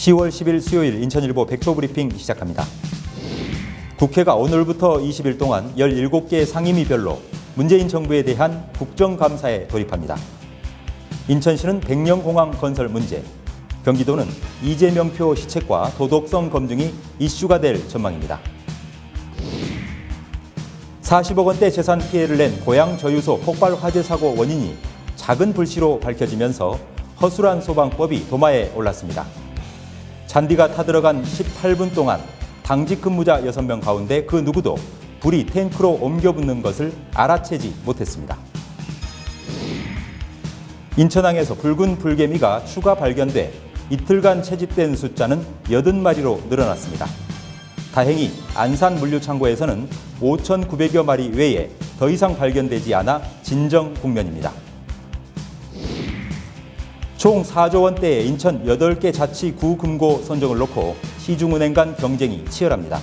10월 10일 수요일 인천일보 백초브리핑 시작합니다. 국회가 오늘부터 20일 동안 17개 상임위별로 문재인 정부에 대한 국정감사에 돌입합니다. 인천시는 백령공항 건설 문제, 경기도는 이재명표 시책과 도덕성 검증이 이슈가 될 전망입니다. 40억 원대 재산 피해를 낸 고향 저유소 폭발 화재 사고 원인이 작은 불씨로 밝혀지면서 허술한 소방법이 도마에 올랐습니다. 잔디가 타들어간 18분 동안 당직 근무자 6명 가운데 그 누구도 불이 탱크로 옮겨 붙는 것을 알아채지 못했습니다. 인천항에서 붉은 불개미가 추가 발견돼 이틀간 채집된 숫자는 80마리로 늘어났습니다. 다행히 안산 물류창고에서는 5,900여 마리 외에 더 이상 발견되지 않아 진정 국면입니다. 총 4조 원대의 인천 8개 자치 구 금고 선정을 놓고 시중은행 간 경쟁이 치열합니다.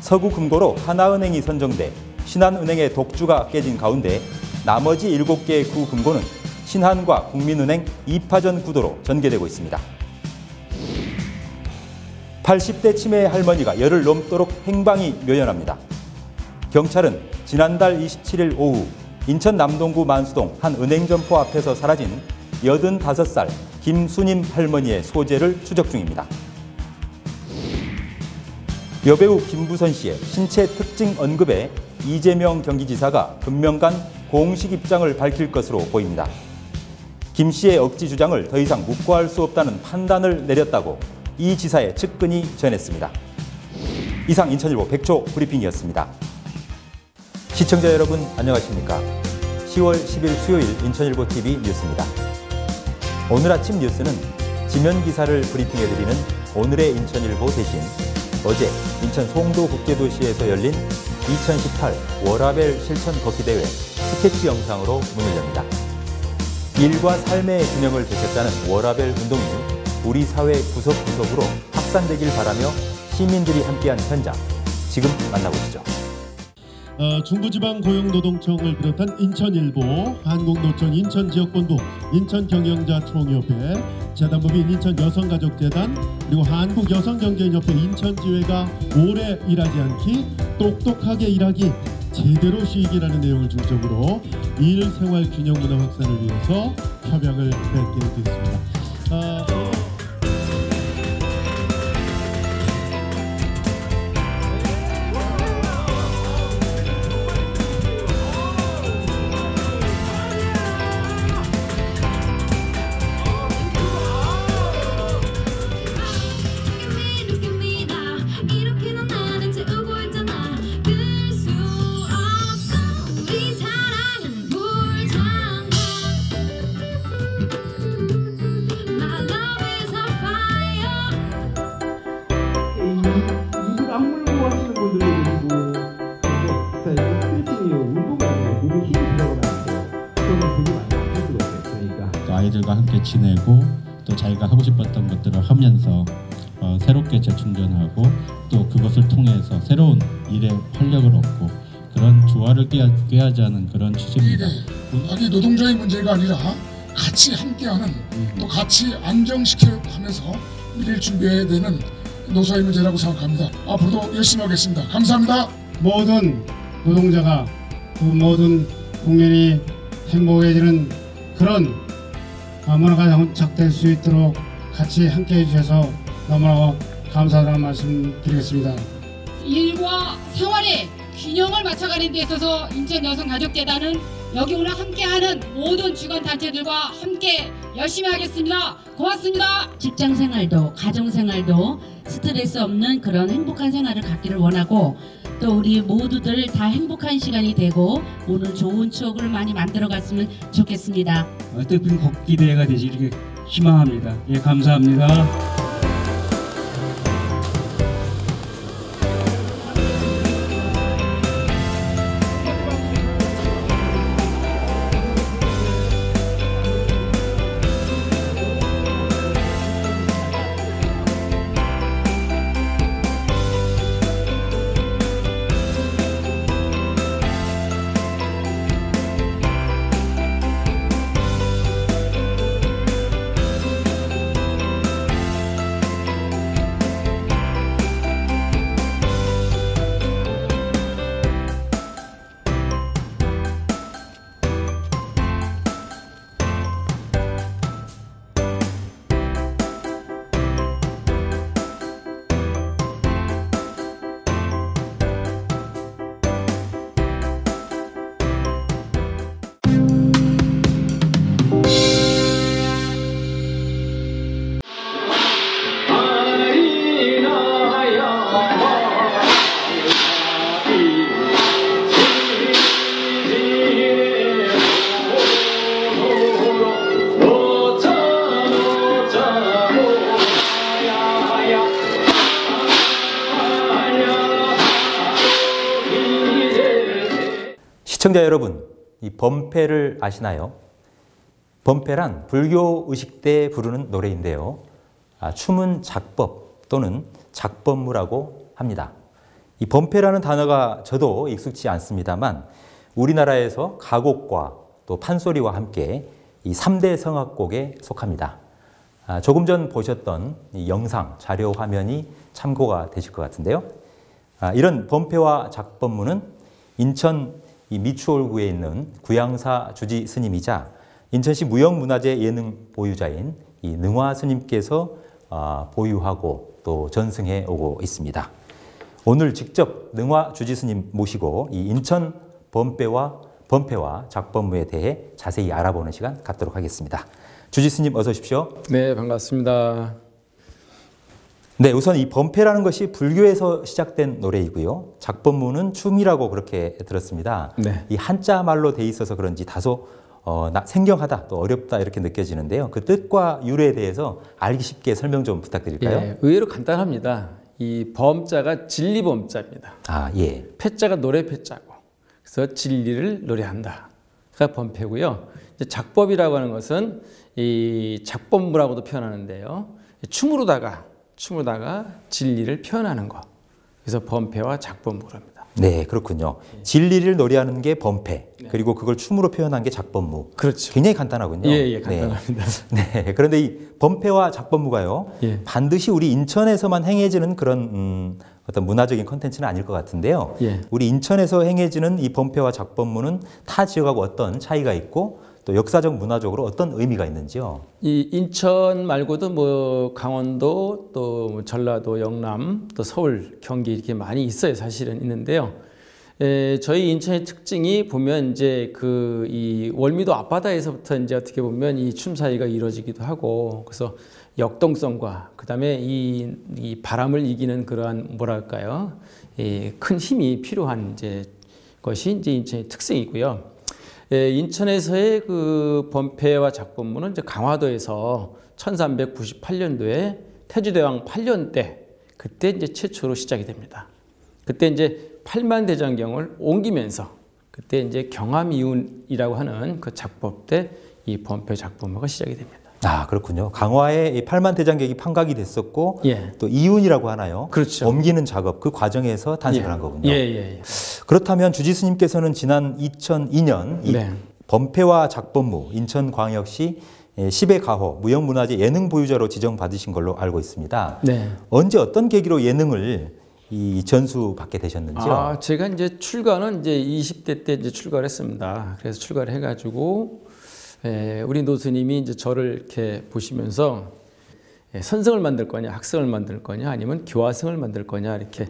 서구 금고로 하나은행이 선정돼 신한은행의 독주가 깨진 가운데 나머지 7개의 구금고는 신한과 국민은행 2파전 구도로 전개되고 있습니다. 80대 치매 할머니가 열을 넘도록 행방이 묘연합니다. 경찰은 지난달 27일 오후 인천 남동구 만수동 한 은행 점포 앞에서 사라진 85살 김수님 할머니의 소재를 추적 중입니다. 여배우 김부선 씨의 신체 특징 언급에 이재명 경기지사가 금명간 공식 입장을 밝힐 것으로 보입니다. 김 씨의 억지 주장을 더 이상 묵고할 수 없다는 판단을 내렸다고 이 지사의 측근이 전했습니다. 이상 인천일보 백초 브리핑이었습니다. 시청자 여러분 안녕하십니까? 10월 10일 수요일 인천일보 TV 뉴스입니다. 오늘 아침 뉴스는 지면 기사를 브리핑해드리는 오늘의 인천일보 대신 어제 인천 송도 국제도시에서 열린 2018 워라벨 실천 걷기 대회 스케치 영상으로 문을 엽니다. 일과 삶의 균형을 되셨다는 워라벨 운동이 우리 사회 구석구석으로 확산되길 바라며 시민들이 함께한 현장 지금 만나보시죠. 어, 중부지방 고용노동청을 비롯한 인천일보, 한국노총 인천지역본부, 인천경영자총협회, 재단법인 인천여성가족재단, 그리고 한국여성경제협회 인천지회가 오래 일하지 않기, 똑똑하게 일하기, 제대로 쉬기라는 내용을 중점으로 일생활 균형 문화 확산을 위해서 협약을 맺게 됐습니다. 아, 자기가 하고 싶었던 것들을 하면서 어, 새롭게 재충전하고 또 그것을 통해서 새로운 일에 활력을 얻고 그런 조화를 꾀하, 꾀하자는 그런 취지입니다. 아니 노동자의 문제가 아니라 같이 함께하는 또 같이 안정시켜가면서 미래를 준비해야 되는 노사의 문제라고 생각합니다. 앞으로도 열심히 하겠습니다. 감사합니다. 모든 노동자가 그 모든 국민이 행복해지는 그런 아, 문화가 정착될 수 있도록 같이 함께 해주셔서 너무나 감사하다는 말씀 드리겠습니다. 일과 생활의 균형을 맞춰가는 데 있어서 인천여성가족재단은 여기 오늘 함께하는 모든 주관단체들과 함께 열심히 하겠습니다. 고맙습니다. 직장 생활도 가정 생활도 스트레스 없는 그런 행복한 생활을 갖기를 원하고 또 우리 모두들 다 행복한 시간이 되고 오늘 좋은 추억을 많이 만들어 갔으면 좋겠습니다. 뜻깊은 걷기 대회가 되지 이렇게 희망합니다. 예, 감사합니다. 범패를 아시나요? 범패란 불교 의식 때 부르는 노래인데요. 아, 춤은 작법 또는 작법무라고 합니다. 이 범패라는 단어가 저도 익숙치 않습니다만 우리나라에서 가곡과 또 판소리와 함께 이 3대 성악곡에 속합니다. 아, 조금 전 보셨던 이 영상, 자료 화면이 참고가 되실 것 같은데요. 아, 이런 범패와 작법무는 인천 이 미추홀구에 있는 구양사 주지 스님이자 인천시 무형문화재 예능 보유자인 이 능화 스님께서 아, 보유하고 또 전승해 오고 있습니다. 오늘 직접 능화 주지 스님 모시고 이 인천 범패와 범패와 작법무에 대해 자세히 알아보는 시간 갖도록 하겠습니다. 주지 스님 어서 오십시오. 네, 반갑습니다. 네, 우선 이 범패라는 것이 불교에서 시작된 노래이고요. 작법무는 춤이라고 그렇게 들었습니다. 네. 이 한자 말로 돼 있어서 그런지 다소 어, 나, 생경하다 또 어렵다 이렇게 느껴지는데요. 그 뜻과 유래에 대해서 알기 쉽게 설명 좀 부탁드릴까요? 예, 의외로 간단합니다. 이 범자가 진리 범자입니다. 아, 예. 패자가 노래 패자고. 그래서 진리를 노래한다. 가 범패고요. 이제 작법이라고 하는 것은 이 작법무라고도 표현하는데요. 춤으로다가 춤으로다가 진리를 표현하는 거. 그래서 범패와 작법무랍니다. 네, 그렇군요. 진리를 노래하는 게 범패, 그리고 그걸 춤으로 표현한 게 작법무. 네. 그렇죠. 굉장히 간단하군요. 예, 예, 간단합니다. 네. 네, 그런데 이 범패와 작법무가요, 예. 반드시 우리 인천에서만 행해지는 그런 음, 어떤 문화적인 컨텐츠는 아닐 것 같은데요. 예. 우리 인천에서 행해지는 이 범패와 작법무는 타 지역하고 어떤 차이가 있고 또 역사적 문화적으로 어떤 의미가 있는지요? 이 인천 말고도 뭐 강원도 또뭐 전라도, 영남, 또 서울, 경기 이렇게 많이 있어요. 사실은 있는데요. 에, 저희 인천의 특징이 보면 이제 그 이 월미도 앞바다에서부터 이제 어떻게 보면 이 춤사위가 이루어지기도 하고 그래서 역동성과 그다음에 이, 이 바람을 이기는 그러한 뭐랄까요? 이 큰 힘이 필요한 이제 것이 이제 인천의 특징이고요. 예, 인천에서의 그 범패와 작품문은 이제 강화도에서 1398년도에 태주대왕 8년 때 그때 이제 최초로 시작이 됩니다. 그때 이제 팔만대장경을 옮기면서 그때 이제 경암이운이라고 하는 그 작법 때 이 범패 작품화가 시작이 됩니다. 아 그렇군요. 강화에 이 팔만 대장경이 판각이 됐었고 예. 또 이윤이라고 하나요? 그렇죠. 옮기는 작업 그 과정에서 탄생을 예. 한 거군요. 예, 예, 예. 그렇다면 주지스님께서는 지난 2002년 이 네. 범패와 작법무 인천광역시 10회 가호 무형문화재 예능 보유자로 지정받으신 걸로 알고 있습니다. 네. 언제 어떤 계기로 예능을 이 전수 받게 되셨는지요? 아, 제가 이제 출가는 이제 20대 때 이제 출가를 했습니다. 그래서 출가를 해가지고 에, 우리 노스님이 이제 저를 이렇게 보시면서 예, 선생을 만들 거냐, 학생을 만들 거냐, 아니면 교화생을 만들 거냐 이렇게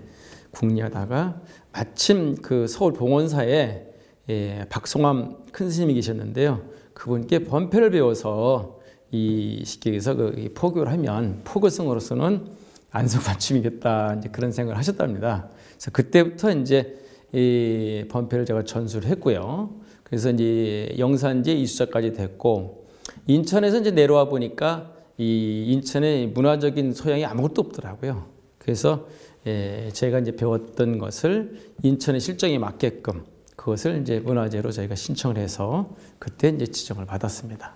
궁리하다가 마침 그 서울 봉원사에 예, 박송암 큰 스님이 계셨는데요. 그분께 범패를 배워서 이 시기에서 그이 포교를 하면 포교성으로서는 안성맞춤이겠다 이제 그런 생각을 하셨답니다. 그래서 그때부터 이제 이 범패를 제가 전수를 했고요. 그래서 이제 영산제 이수자까지 됐고 인천에서 이제 내려와 보니까 이 인천의 문화적인 소양이 아무것도 없더라고요. 그래서 예, 제가 이제 배웠던 것을 인천의 실정에 맞게끔 그것을 이제 문화재로 저희가 신청을 해서 그때 이제 지정을 받았습니다.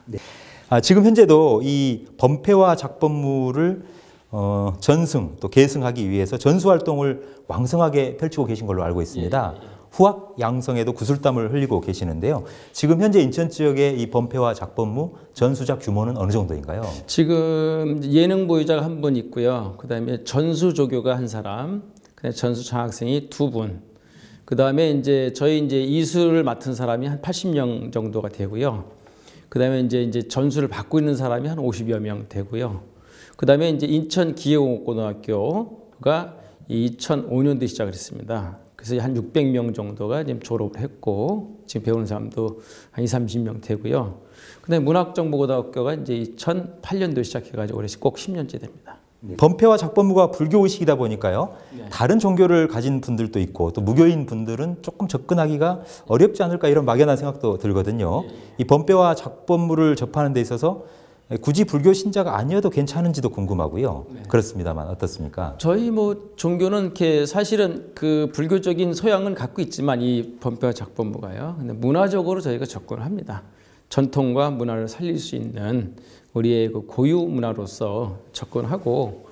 아, 지금 현재도 이 범패와 작법무를 어, 전승 또 계승하기 위해서 전수 활동을 왕성하게 펼치고 계신 걸로 알고 있습니다. 후학 양성에도 구슬땀을 흘리고 계시는데요. 지금 현재 인천 지역의 이 범패와 작법무 전수자 규모는 어느 정도인가요? 지금 예능 보유자가 한 분 있고요. 그다음에 전수 조교가 한 사람, 그다음에 전수 장학생이 두 분. 그다음에 이제 저희 이제 이수를 맡은 사람이 한 80명 정도가 되고요. 그다음에 이제 이제 전수를 받고 있는 사람이 한 50여 명 되고요. 그다음에 이제 인천 기계공학고등학교가 2005년도에 시작을 했습니다. 그래서 한 600명 정도가 지금 졸업을 했고 지금 배우는 사람도 한 2, 30명 되고요. 그다음에 문학정보고등학교가 이제 2008년도에 시작해가지고 올해 꼭 10년째 됩니다. 범패와 작법무가 불교 의식이다 보니까요. 다른 종교를 가진 분들도 있고 또 무교인 분들은 조금 접근하기가 어렵지 않을까 이런 막연한 생각도 들거든요. 이 범패와 작법무를 접하는 데 있어서 굳이 불교 신자가 아니어도 괜찮은지도 궁금하고요. 그렇습니다만 어떻습니까? 저희 뭐 종교는 이렇게 사실은 그 불교적인 소양은 갖고 있지만 이 범패와 작법무가요. 근데 문화적으로 저희가 접근을 합니다. 전통과 문화를 살릴 수 있는 우리의 그 고유 문화로서 접근하고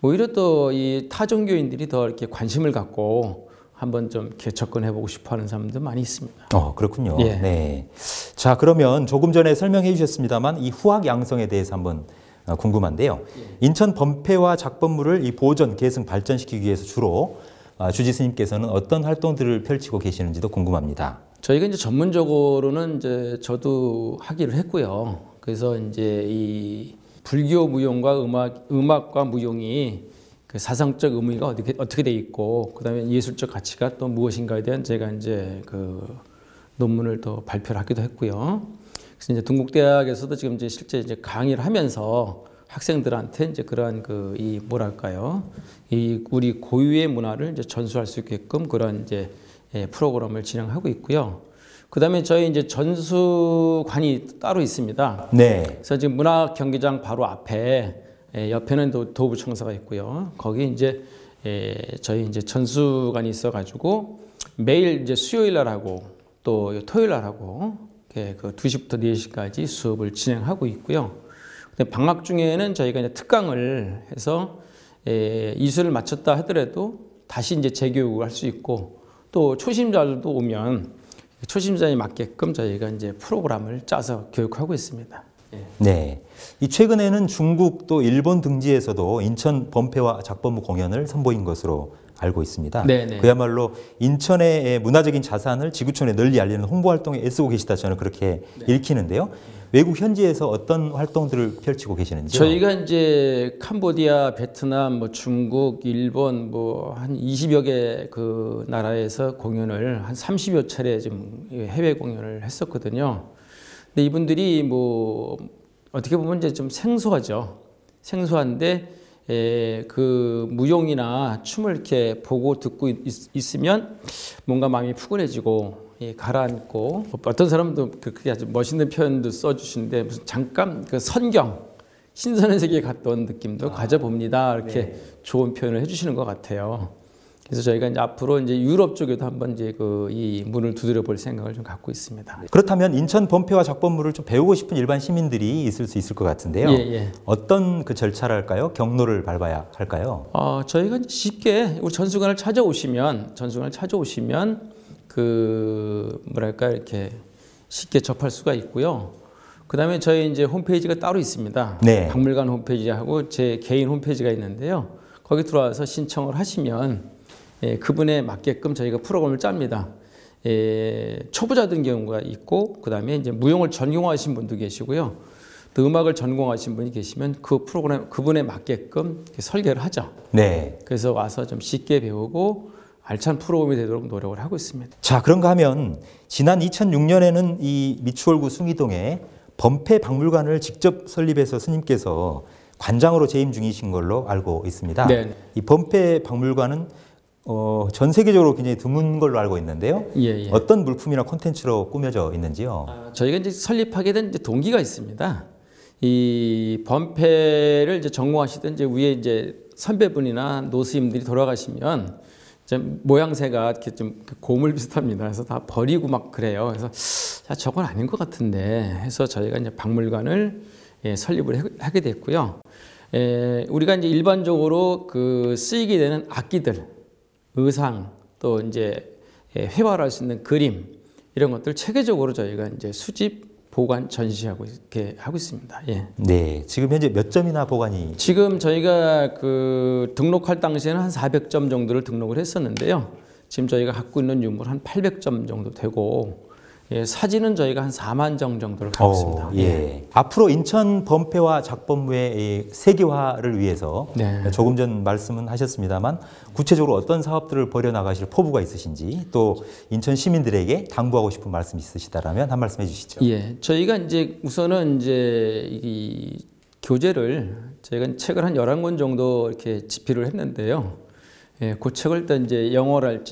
오히려 또 이 타 종교인들이 더 이렇게 관심을 갖고 한번 좀 이렇게 접근해보고 싶어하는 사람도 많이 있습니다. 어, 그렇군요. 예. 네. 자, 그러면 조금 전에 설명해 주셨습니다만 이 후학 양성에 대해서 한번 어, 궁금한데요. 인천 범패와 작법물을 이 보존, 계승, 발전시키기 위해서 주로 아, 주지 스님께서는 어떤 활동들을 펼치고 계시는지도 궁금합니다. 저희가 이제 전문적으로는 이제 저도 하기를 했고요. 그래서 이제 이 불교 무용과 음악, 음악과 무용이 그 사상적 의미가 어떻게 어떻게 돼 있고 그다음에 예술적 가치가 또 무엇인가에 대한 제가 이제 그 논문을 또 발표를 하기도 했고요. 그래서 이제 동국대학에서도 지금 이제 실제 이제 강의를 하면서 학생들한테 이제 그러한 그 이 뭐랄까요 이 우리 고유의 문화를 이제 전수할 수 있게끔 그런 이제 예, 프로그램을 진행하고 있고요. 그다음에 저희 이제 전수관이 따로 있습니다. 네. 그래서 지금 문화 경기장 바로 앞에 예, 옆에는 도, 도부 청사가 있고요. 거기 이제 예, 저희 이제 전수관이 있어가지고 매일 이제 수요일 날 하고 또 토요일 날 하고 그 2시부터 4시까지 수업을 진행하고 있고요. 근데 방학 중에는 저희가 이제 특강을 해서 예, 이수를 마쳤다 하더라도 다시 이제 재교육을 할 수 있고 또 초심자들도 오면 초심자에 맞게끔 저희가 이제 프로그램을 짜서 교육하고 있습니다. 네. 이 최근에는 중국 또 일본 등지에서도 인천 범패와 작법무 공연을 선보인 것으로 알고 있습니다. 네, 네. 그야말로 인천의 문화적인 자산을 지구촌에 널리 알리는 홍보 활동에 애쓰고 계시다 저는 그렇게 네. 읽히는데요. 외국 현지에서 어떤 활동들을 펼치고 계시는지요? 저희가 이제 캄보디아, 베트남, 뭐 중국, 일본 뭐 한 20여 개 그 나라에서 공연을 한 30여 차례 좀 해외 공연을 했었거든요. 근데 이분들이 뭐 어떻게 보면 이제 좀 생소하죠. 생소한데 에, 그 무용이나 춤을 이렇게 보고 듣고 있, 으면 뭔가 마음이 푸근해지고 예, 가라앉고 어떤 사람도 그- 그게 아주 멋있는 표현도 써주시는데 무슨 잠깐 그 선경 신선한 세계에 갔던 느낌도 가져봅니다. 이렇게 좋은 표현을 해주시는 것 같아요. 그래서 저희가 이제 앞으로 이제 유럽 쪽에도 한번 이제 그 이 문을 두드려 볼 생각을 좀 갖고 있습니다. 그렇다면 인천 범패와 작법물을 좀 배우고 싶은 일반 시민들이 있을 수 있을 것 같은데요. 예, 예. 어떤 그 절차랄까요? 경로를 밟아야 할까요? 어, 저희가 쉽게 우리 전수관을 찾아오시면 전수관을 찾아오시면 그 뭐랄까 이렇게 쉽게 접할 수가 있고요. 그다음에 저희 이제 홈페이지가 따로 있습니다. 네. 박물관 홈페이지하고 제 개인 홈페이지가 있는데요. 거기 들어와서 신청을 하시면 예, 그분에 맞게끔 저희가 프로그램을 짭니다. 예, 초보자들 경우가 있고 그다음에 이제 무용을 전공하신 분도 계시고요. 또 음악을 전공하신 분이 계시면 그 프로그램 그분에 맞게끔 설계를 하죠. 네. 그래서 와서 좀 쉽게 배우고 알찬 프로그램이 되도록 노력을 하고 있습니다. 자, 그런가 하면 지난 2006년에는 이 미추홀구 숭이동에 범패 박물관을 직접 설립해서 스님께서 관장으로 재임 중이신 걸로 알고 있습니다. 네. 이 범패 박물관은 어, 전 세계적으로 굉장히 드문 걸로 알고 있는데요. 예, 예. 어떤 물품이나 콘텐츠로 꾸며져 있는지요? 저희가 이제 설립하게 된 이제 동기가 있습니다. 이 범패를 이제 전공하시던 이제 위에 이제 선배분이나 노스님들이 돌아가시면 좀 모양새가 이렇게 좀 고물 비슷합니다. 그래서 다 버리고 막 그래요. 그래서 야, 저건 아닌 것 같은데 해서 저희가 이제 박물관을 예, 설립을 해- 하게 됐고요. 에, 우리가 이제 일반적으로 그 쓰이게 되는 악기들, 의상, 또 이제 예, 회화할 수 있는 그림 이런 것들 체계적으로 저희가 이제 수집, 보관, 전시하고 이렇게 하고 있습니다. 예. 네. 지금 현재 몇 점이나 보관이 지금 저희가 그 등록할 당시에는 한 400점 정도를 등록을 했었는데요. 지금 저희가 갖고 있는 유물 한 800점 정도 되고 예, 사진은 저희가 한 4만 점 정도를 갖고 있습니다. 어, 예. 앞으로 인천 범패와 작법무의 이 세계화를 위해서 네. 조금 전 말씀은 하셨습니다만 구체적으로 어떤 사업들을 벌여 나가실 포부가 있으신지 또 인천 시민들에게 당부하고 싶은 말씀 있으시다라면 한 말씀 해주시죠. 예, 저희가 이제 우선은 이제 이 교재를 저희가 책을 한 11권 정도 이렇게 집필을 했는데요. 예, 그 책을 일단 이제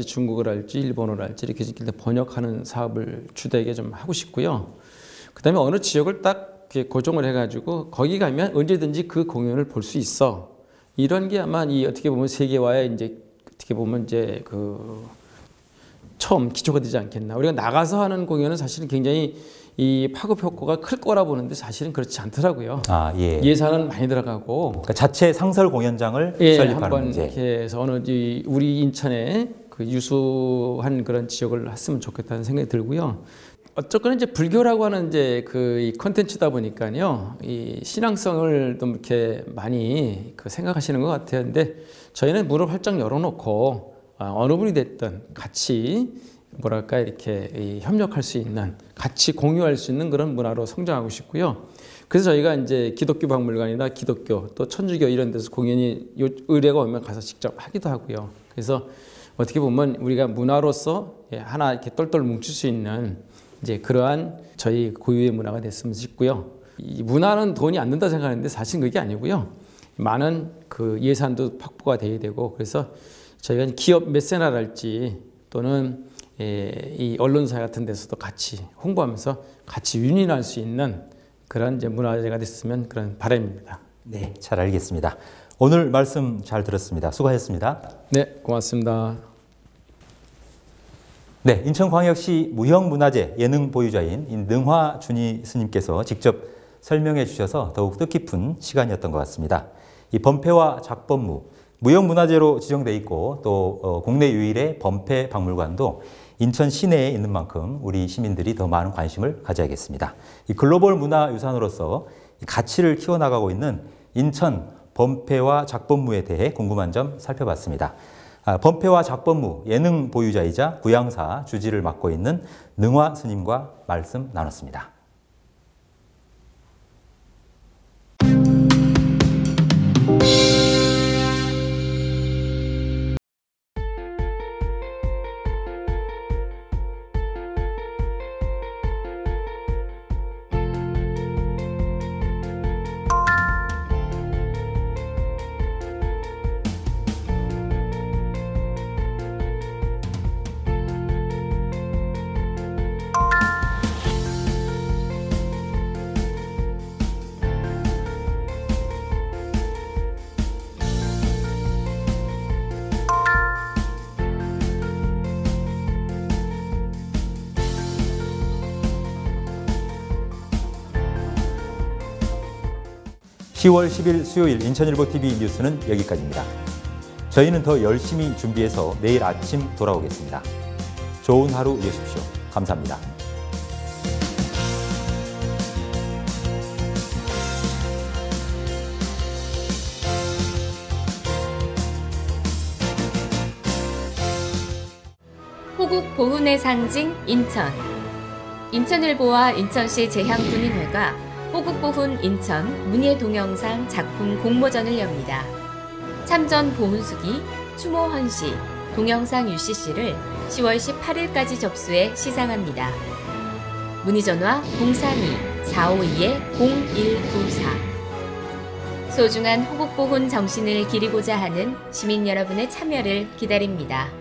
중국어를 할지 일본어를 할지 이렇게 번역하는 사업을 주되게 좀 하고 싶고요. 그 다음에 어느 지역을 딱 고정을 해가지고 거기 가면 언제든지 그 공연을 볼 수 있어. 이런 게 아마 이 어떻게 보면 세계화의 이제 어떻게 보면 이제 그 처음 기초가 되지 않겠나. 우리가 나가서 하는 공연은 사실은 굉장히 이 파급 효과가 클 거라 보는데 사실은 그렇지 않더라고요. 아, 예. 예산은 많이 들어가고 그러니까 자체 상설 공연장을 예, 설립하는 한번 문제. 이렇게 해서 어느 이 우리 인천에 그 유수한 그런 지역을 했으면 좋겠다는 생각이 들고요. 어쨌거나 이제 불교라고 하는 이제 그이 컨텐츠다 보니까요, 이 신앙성을 좀 이렇게 많이 그 생각하시는 것 같아요. 근데 저희는 문을 활짝 열어놓고 아, 어느 분이 됐든 같이 뭐랄까 이렇게 이 협력할 수 있는 같이 공유할 수 있는 그런 문화로 성장하고 싶고요. 그래서 저희가 이제 기독교 박물관이나 기독교 또 천주교 이런 데서 공연이 요- 의뢰가 오면 가서 직접 하기도 하고요. 그래서 어떻게 보면 우리가 문화로서 예, 하나 이렇게 똘똘 뭉칠 수 있는 이제 그러한 저희 고유의 문화가 됐으면 싶고요. 이 문화는 돈이 안 든다 생각하는데 사실 그게 아니고요. 많은 그 예산도 확보가 돼야 되고 그래서 저희가 기업 메세나랄지 또는 예, 이 언론사 같은 데서도 같이 홍보하면서 같이 윤인할 수 있는 그런 이제 문화재가 됐으면 그런 바람입니다. 네, 잘 알겠습니다. 오늘 말씀 잘 들었습니다. 수고하셨습니다. 네, 고맙습니다. 네, 인천광역시 무형문화재 예능 보유자인 이 능화 준희 스님께서 직접 설명해 주셔서 더욱 뜻깊은 시간이었던 것 같습니다. 이 범패와 작범무, 무형문화재로 지정돼 있고 또 어, 국내 유일의 범패 박물관도 인천 시내에 있는 만큼 우리 시민들이 더 많은 관심을 가져야겠습니다. 이 글로벌 문화유산으로서 이 가치를 키워나가고 있는 인천 범패와 작범무에 대해 궁금한 점 살펴봤습니다. 아, 범패와 작범무 예능 보유자이자 구양사 주지를 맡고 있는 능화 스님과 말씀 나눴습니다. (10월 10일) 수요일 인천일보 TV 뉴스는 여기까지입니다. 저희는 더 열심히 준비해서 내일 아침 돌아오겠습니다. 좋은 하루 되십시오. 감사합니다. 호국 보훈의 상징 인천. 인천일보와 인천시 재향군인회가 호국보훈 인천 문예 동영상 작품 공모전을 엽니다. 참전 보훈수기, 추모 헌시, 동영상 UCC를 10월 18일까지 접수해 시상합니다. 문의 전화 032-452-0194 소중한 호국보훈 정신을 기리고자 하는 시민 여러분의 참여를 기다립니다.